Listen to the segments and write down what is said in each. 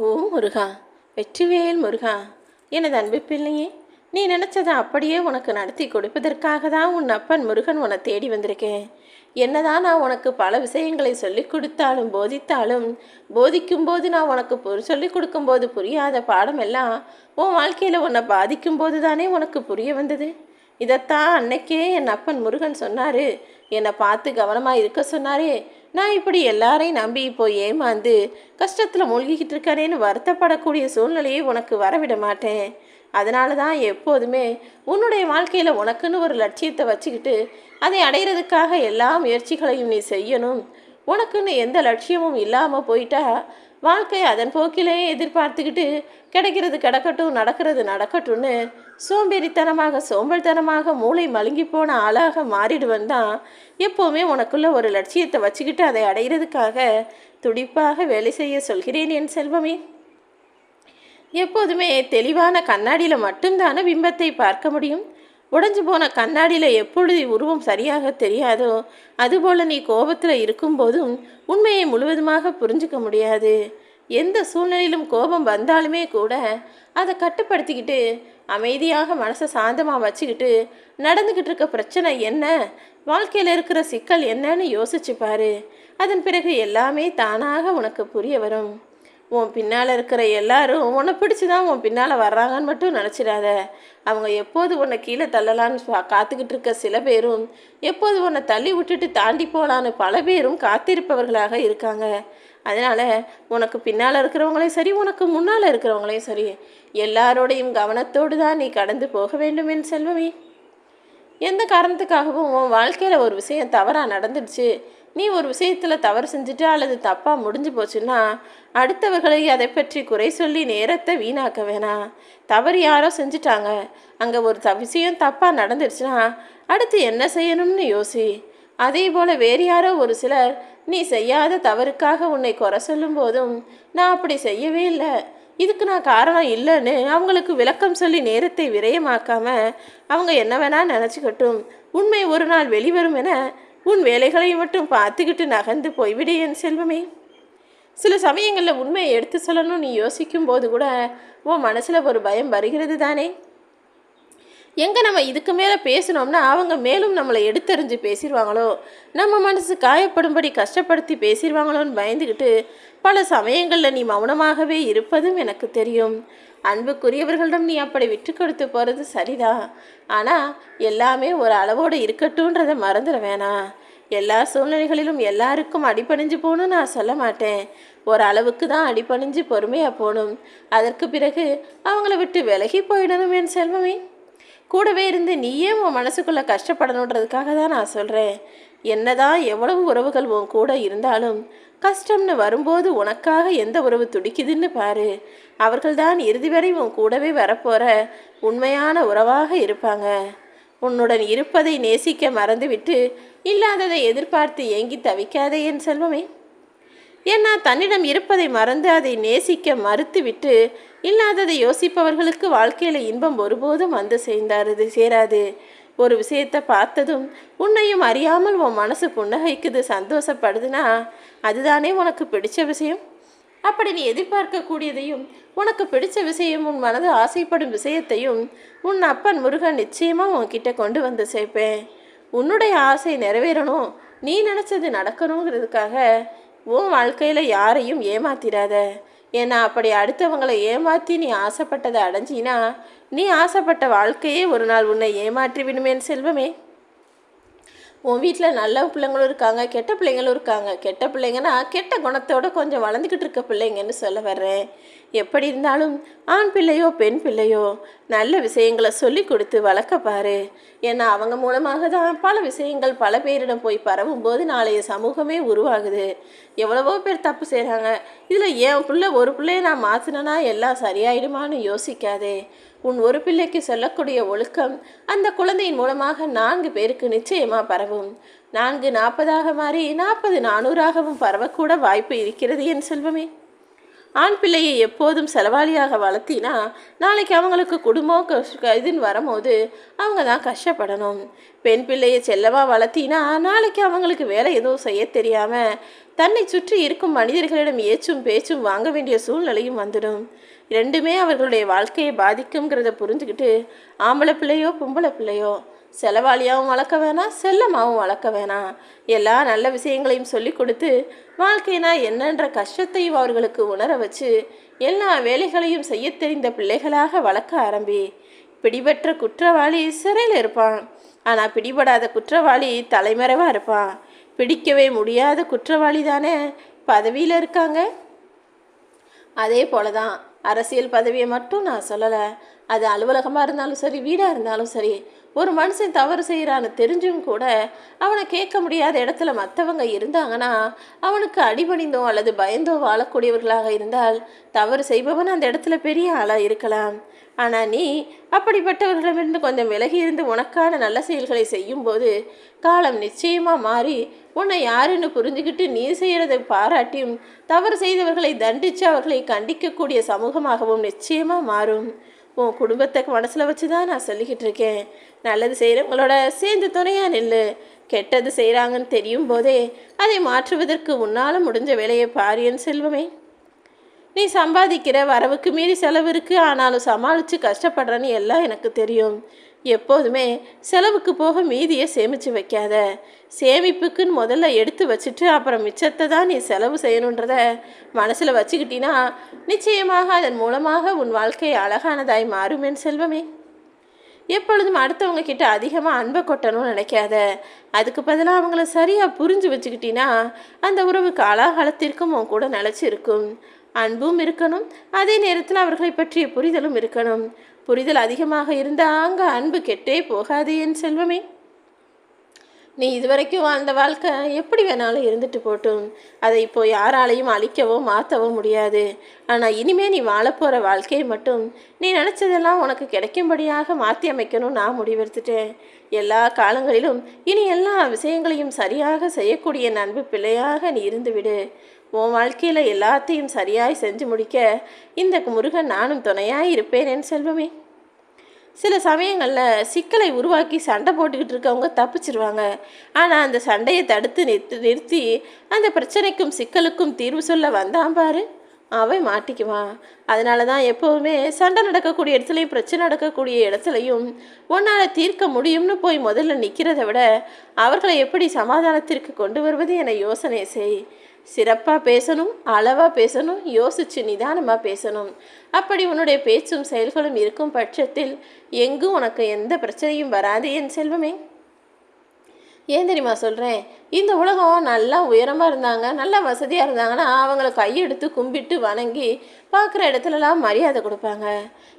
ஓ முருகா. வெற்றிவேல் முருகா. எனது அன்பு பிள்ளையே நீ நினச்சதை அப்படியே உனக்கு நடத்தி கொடுப்பதற்காக தான் உன் அப்பன் முருகன் உன்னை தேடி வந்திருக்கேன். என்னதான் நான் உனக்கு பல விஷயங்களை சொல்லிக் கொடுத்தாலும் போதித்தாலும் போதிக்கும்போது நான் உனக்கு பொரு சொல்லிக் கொடுக்கும்போது புரியாத பாடம் எல்லாம் உன் வாழ்க்கையில் உன்னை பாதிக்கும் போது தானே உனக்கு புரிய வந்தது? இதைத்தான் அன்னைக்கே என் அப்பன் முருகன் சொன்னார். என்னை பார்த்து கவனமாக இருக்க சொன்னாரே. நான் இப்படி எல்லாரையும் நம்பி இப்போ ஏமாந்து கஷ்டத்தில் மூழ்கிக்கிட்டு இருக்கானேன்னு வருத்தப்படக்கூடிய சூழ்நிலையை உனக்கு வரவிட மாட்டேன். அதனால தான் எப்போதுமே உன்னுடைய வாழ்க்கையில் உனக்குன்னு ஒரு லட்சியத்தை வச்சுக்கிட்டு அதை அடையிறதுக்காக எல்லா முயற்சிகளையும் நீ செய்யணும். உனக்குன்னு எந்த லட்சியமும் இல்லாமல் போயிட்டா வாழ்க்கை அதன் போக்கிலே எதிர்பார்த்துக்கிட்டு கிடைக்கிறது கிடக்கட்டும் நடக்கிறது நடக்கட்டும்னு சோம்பேறித்தனமாக சோம்பல்தனமாக மூளை மழுங்கி போன ஆளாக மாறிடுவன் தான். எப்போவுமே உனக்குள்ள ஒரு லட்சியத்தை வச்சுக்கிட்டு அதை அடையிறதுக்காக துடிப்பாக வேலை செய்ய சொல்கிறேன் என் செல்வமே. எப்போதுமே தெளிவான கண்ணாடியில் மட்டும்தானே பிம்பத்தை பார்க்க முடியும்? உடஞ்சு போன கண்ணாடியில் எப்பொழுது உருவம் சரியாக தெரியாதோ அதுபோல் நீ கோபத்தில் இருக்கும்போதும் உண்மையை முழுவதுமாக புரிஞ்சுக்க முடியாது. எந்த சூழ்நிலையிலும் கோபம் வந்தாலுமே கூட அதை கட்டுப்படுத்திக்கிட்டு அமைதியாக மனசை சாந்தமாக வச்சுக்கிட்டு நடந்துக்கிட்டு இருக்க பிரச்சனை என்ன? வாழ்க்கையில் இருக்கிற சிக்கல் என்னன்னு யோசிச்சு பாரு. அதன் பிறகு எல்லாமே தானாக உனக்கு புரிய வரும். உன் பின்னால் இருக்கிற எல்லாரும் உன்னை பிடிச்சி தான் உன் பின்னால் வர்றாங்கன்னு மட்டும் நினச்சிடாத. அவங்க எப்போது உன்னை கீழே தள்ளலான்னு காத்துக்கிட்டு இருக்க சில பேரும் எப்போது உன்னை தள்ளி விட்டுட்டு தாண்டி போகலான்னு பல பேரும் காத்திருப்பவர்களாக இருக்காங்க. அதனால் உனக்கு பின்னால் இருக்கிறவங்களையும் சரி உனக்கு முன்னால் இருக்கிறவங்களையும் சரி எல்லாரோடையும் கவனத்தோடு தான் நீ கடந்து போக வேண்டும் என் செல்வமே. எந்த காரணத்துக்காகவும் உன் வாழ்க்கையில் ஒரு விஷயம் தவறாக நடந்துடுச்சு நீ ஒரு விஷயத்தில் தவறு செஞ்சுட்டு அல்லது தப்பாக முடிஞ்சு போச்சுன்னா அடுத்தவர்களை அதை பற்றி குறை சொல்லி நேரத்தை வீணாக்க வேணாம். தவறு யாரோ செஞ்சுட்டாங்க. அங்கே ஒரு த விஷயம் தப்பாக நடந்துருச்சுன்னா அடுத்து என்ன செய்யணும்னு யோசி. அதே போல் வேறு யாரோ ஒரு சிலர் நீ செய்யாத தவறுக்காக உன்னை குறை சொல்லும் போதும் நான் அப்படி செய்யவே இல்லை. இதுக்கு நான் காரணம் இல்லைன்னு அவங்களுக்கு விளக்கம் சொல்லி நேரத்தை விரயமாக்காம அவங்க என்ன வேணால் நினச்சிக்கட்டும். உண்மை ஒரு நாள் வெளிவரும் என உன் வேலைகளை மட்டும் பார்த்துக்கிட்டு நகர்ந்து போய்விடு என் செல்வமே. சில சமயங்களில் உண்மையை எடுத்து சொல்லணும்னு நீ யோசிக்கும் போது கூட உன் மனசில் ஒரு பயம் வருகிறது தானே எங்கே நம்ம இதுக்கு மேலே பேசினோம்னா அவங்க மேலும் நம்மளை எடுத்தறிஞ்சு பேசிடுவாங்களோ நம்ம மனசு காயப்படும்படி கஷ்டப்படுத்தி பேசிடுவாங்களோன்னு பயந்துக்கிட்டு பல சமயங்களில் நீ மௌனமாகவே இருப்பதும் எனக்கு தெரியும். அன்புக்குரியவர்களிடம் நீ அப்படி விட்டு கொடுத்து போகிறது சரிதான் ஆனால் எல்லாமே ஒரு அளவோடு இருக்கட்டும்ன்றதை மறந்துட வேணாம். எல்லா சூழ்நிலைகளிலும் எல்லாருக்கும் அடிபணிஞ்சு போகணும்னு நான் சொல்ல மாட்டேன். ஒரு அளவுக்கு தான் அடிபணிஞ்சு பொறுமையாக போகணும். அதற்கு பிறகு அவங்கள விட்டு விலகி போயிடணும் என் செல்வமே. கூடவே இருந்து நீயே உன் மனசுக்குள்ளே கஷ்டப்படணுன்றதுக்காக தான் நான் சொல்கிறேன் என்னதான் எவ்வளவு உறவுகள் உன் கூட இருந்தாலும் கஷ்டம்னு வரும்போது உனக்காக எந்த உறவு துடிக்குதுன்னு பாரு. அவர்கள்தான் இறுதி வரை உன் கூடவே வரப்போகிற உண்மையான உறவாக இருப்பாங்க. உன்னுடன் இருப்பதை நேசிக்க மறந்துவிட்டு இல்லாததை எதிர்பார்த்து ஏங்கி தவிக்காதே என் செல்வமே. ஏன்னா தன்னிடம் இருப்பதை மறந்து அதை நேசிக்க மறுத்துவிட்டு இல்லாததை யோசிப்பவர்களுக்கு வாழ்க்கையில் இன்பம் ஒருபோதும் வந்து சேர்ந்தாரது சேராது. ஒரு விஷயத்தை பார்த்ததும் உன்னையும் அறியாமல் உன் மனசு புன்னகைக்குது சந்தோஷப்படுதுன்னா அதுதானே உனக்கு பிடிச்ச விஷயம்? அப்படி நீ எதிர்பார்க்கக்கூடியதையும் உனக்கு பிடிச்ச விஷயம் உன் மனது ஆசைப்படும் விஷயத்தையும் உன் அப்பன் முருகன் நிச்சயமாக உன்கிட்ட கொண்டு வந்து சேர்ப்பேன். உன்னுடைய ஆசை நிறைவேறணும் நீ நினச்சது நடக்கணுங்கிறதுக்காக உன் வாழ்க்கையில் யாரையும் ஏமாத்திராத. ஏன்னா அப்படி அடுத்தவங்களை ஏமாற்றி நீ ஆசைப்பட்டதை அடைஞ்சினா நீ ஆசைப்பட்ட வாழ்க்கையே ஒரு நாள் உன்னை ஏமாற்றி விடுமேன் செல்வமே. உன் வீட்டில் நல்ல பிள்ளைங்களும் இருக்காங்க கெட்ட பிள்ளைங்களும் இருக்காங்க. கெட்ட பிள்ளைங்கன்னா கெட்ட குணத்தோட கொஞ்சம் வளர்ந்துக்கிட்டு இருக்க பிள்ளைங்கன்னு சொல்ல வர்றேன். எப்படி இருந்தாலும் ஆண் பிள்ளையோ பெண் பிள்ளையோ நல்ல விஷயங்களை சொல்லி கொடுத்து வளர்க்க பாரு. ஏன்னா அவங்க மூலமாக தான் பல விஷயங்கள் பல பேரிடம் போய் பரவும் போது நாளைய சமூகமே உருவாகுது. எவ்வளவோ பேர் தப்பு செய்கிறாங்க இதில் என் பிள்ளை ஒரு பிள்ளைய நான் மாற்றினேன்னா எல்லாம் சரியாயிடுமான்னு யோசிக்காதே. உன் ஒரு பிள்ளைக்கு சொல்லக்கூடிய ஒழுக்கம் அந்த குழந்தையின் மூலமாக நான்கு பேருக்கு நிச்சயமாக பரவும். நான்கு நாற்பதாக மாறி நாற்பது நானூறாகவும் பரவக்கூட வாய்ப்பு இருக்கிறது என் செல்வமே. ஆண் பிள்ளையை எப்போதும் செலவாளியாக வளர்த்தினா நாளைக்கு அவங்களுக்கு குடும்பம் கஷ்ட- இதுன்னு வரும்போது அவங்க தான் கஷ்டப்படணும். பெண் பிள்ளையை செல்லவா வளர்த்தினா நாளைக்கு அவங்களுக்கு வேலை எதுவும் செய்ய தெரியாமல் தன்னை சுற்றி இருக்கும் மனிதர்களிடம் ஏச்சும் பேச்சும் வாங்க வேண்டிய சூழ்நிலையும் வந்துடும். ரெண்டுமே அவர்களுடைய வாழ்க்கையை பாதிக்குங்கிறத புரிஞ்சுக்கிட்டு ஆம்பளை பிள்ளையோ பொம்பளை பிள்ளையோ செலவாளியாகவும் வளர்க்க வேணாம் செல்லமாகவும் வளர்க்க வேணாம். எல்லா நல்ல விஷயங்களையும் சொல்லி கொடுத்து வாழ்க்கைனா என்னன்ற கஷ்டத்தையும் அவர்களுக்கு உணர வச்சு எல்லா வேலைகளையும் செய்ய தெரிந்த பிள்ளைகளாக வளர்க்க ஆரம்பி. பிடிபற்ற குற்றவாளி சிறையில் இருப்பான். ஆனால் பிடிபடாத குற்றவாளி தலைமறைவாக இருப்பான். பிடிக்கவே முடியாத குற்றவாளி தானே பதவியில் இருக்காங்க? அதே போல தான் அரசியல் பதவியை மட்டும் நான் சொல்லலை. அது அலுவலகமாக இருந்தாலும் சரி வீடாக இருந்தாலும் சரி ஒரு மனுஷன் தவறு செய்கிறான்னு தெரிஞ்சும் கூட அவனை கேட்க முடியாத இடத்துல மற்றவங்க இருந்தாங்கன்னா அவனுக்கு அடிபணிந்தோ அல்லது பயந்தோ வாழக்கூடியவர்களாக இருந்தால் தவறு செய்பவன் அந்த இடத்துல பெரிய ஆளாக இருக்கலாம். ஆனால் நீ அப்படிப்பட்டவர்களிடமிருந்து கொஞ்சம் விலகி இருந்து உனக்கான நல்ல செயல்களை செய்யும்போது காலம் நிச்சயமாக மாறி உன்னை யாருன்னு புரிஞ்சுக்கிட்டு நீ செய்கிறதை பாராட்டியும் தவறு செய்தவர்களை தண்டித்து அவர்களை கண்டிக்கக்கூடிய சமூகமாகவும் நிச்சயமாக மாறும். உன் குடும்பத்தை மனசில் வச்சு தான் நான் சொல்லிக்கிட்டு இருக்கேன். நல்லது செய்கிறவங்களோட சேர்ந்து துணையாக நில்லு. கெட்டது செய்கிறாங்கன்னு தெரியும் போதே அதை மாற்றுவதற்கு உன்னால் முடிஞ்ச வேலையை பாரியன் செல்வமே. நீ சம்பாதிக்கிற வரவுக்கு மீறி செலவு இருக்குது ஆனாலும் சமாளித்து கஷ்டப்படுறேன்னு எல்லாம் எனக்கு தெரியும். எப்போதுமே செலவுக்கு போக மீதியை சேமித்து வைக்காத. சேமிப்புக்குன்னு முதல்ல எடுத்து வச்சுட்டு அப்புறம் மிச்சத்தை தான் நீ செலவு செய்யணுன்றத மனசில் வச்சுக்கிட்டினா நிச்சயமாக அதன் மூலமாக உன் வாழ்க்கை அழகானதாய் மாறுமேன் செல்வமே. எப்பொழுதும் அடுத்தவங்க கிட்ட அதிகமாக அன்பை கொட்டணும்னு நினைக்காத. அதுக்கு பதிலாக அவங்கள சரியாக புரிஞ்சு வச்சுக்கிட்டினா அந்த உறவுக்கு காலாகாலத்திற்கும் உன் கூட நிலச்சி இருக்கும் அன்பும் இருக்கணும் அதே நேரத்தில் அவர்களை பற்றிய புரிதலும் இருக்கணும். புரிதல் அதிகமாக இருந்தால் அங்கே அன்பு கெட்டே போகாது என் செல்வமே. நீ இதுவரைக்கும் வாழ்ந்த வாழ்க்கை எப்படி வேணாலும் இருந்துட்டு போட்டும். அதை இப்போ யாராலையும் அழிக்கவோ மாற்றவோ முடியாது. ஆனால் இனிமே நீ வாழப்போகிற வாழ்க்கையை மட்டும் நீ நினச்சதெல்லாம் உனக்கு கிடைக்கும்படியாக மாற்றி அமைக்கணும் நான் முடிவெடுத்துட்டேன். எல்லா காலங்களிலும் இனி எல்லா விஷயங்களையும் சரியாக செய்யக்கூடிய நண்பு பிள்ளையாக நீ இருந்துவிடு. உன் வாழ்க்கையில் எல்லாத்தையும் சரியாய் செஞ்சு முடிக்க இந்த முருகன் நானும் துணையாக இருப்பேன் என் செல்வமே. சில சமயங்களில் சிக்கலை உருவாக்கி சண்டை போட்டுக்கிட்டு இருக்கவங்க தப்பிச்சிருவாங்க. ஆனால் அந்த சண்டையை தடுத்து நிறுத்தி நிறுத்தி அந்த பிரச்சனைக்கும் சிக்கலுக்கும் தீர்வு சொல்ல வந்தான் பாரு. அவன் மாட்டிக்குவான். அதனால தான் எப்போவுமே சண்டை நடக்கக்கூடிய இடத்துலையும் பிரச்சனை நடக்கக்கூடிய இடத்துலையும் உன்னால் தீர்க்க முடியும்னு போய் முதல்ல நிற்கிறத விட அவர்களை எப்படி சமாதானத்திற்கு கொண்டு வருவது என யோசனை செய். சிறப்பாக பேசணும் அளவாக பேசணும் யோசிச்சு நிதானமாக பேசணும். அப்படி உன்னுடைய பேச்சும் செயல்களும் இருக்கும் பட்சத்தில் எங்கும் உனக்கு எந்த பிரச்சனையும் வராது என் செல்வமே. ஏன் தெரியுமா சொல்கிறேன் இந்த உலகம் நல்லா உயரமாக இருந்தாங்க நல்லா வசதியாக இருந்தாங்கன்னா அவங்கள கையெடுத்து கும்பிட்டு வணங்கி பார்க்குற இடத்துலலாம் மரியாதை கொடுப்பாங்க.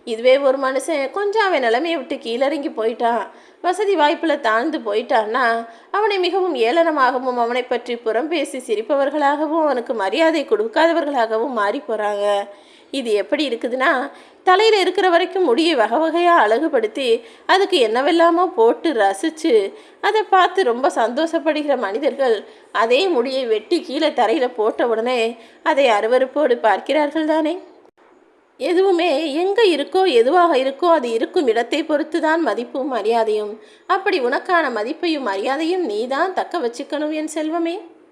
இதுவே ஒரு மனுஷன் கொஞ்சம் அவன் நிலைமையை விட்டு கீழறங்கி போயிட்டான். வசதி வாய்ப்பில் தாழ்ந்து போயிட்டான்னா அவனை மிகவும் ஏளனமாகவும் அவனை பற்றி புறம் பேசி சிரிப்பவர்களாகவும் அவனுக்கு மரியாதை கொடுக்காதவர்களாகவும் மாறி போகிறாங்க இது எப்படி இருக்குதுன்னா தலையில் இருக்கிற வரைக்கும் முடியை வகை வகையாக அழகுபடுத்தி அதுக்கு என்னவெல்லாமோ போட்டு ரசித்து அதை பார்த்து ரொம்ப சந்தோஷப்படுகிற மனிதர்கள் அதே முடியை வெட்டி கீழே தரையில் போட்ட உடனே அதை அருவருப்போடு பார்க்கிறார்கள் தானே? எதுவுமே எங்கே இருக்கோ எதுவாக இருக்கோ அது இருக்கும் இடத்தை பொறுத்து தான் மதிப்பும் மரியாதையும். அப்படி உனக்கான மதிப்பையும் மரியாதையும் நீ தான் தக்க வச்சுக்கணும் என் செல்வமே.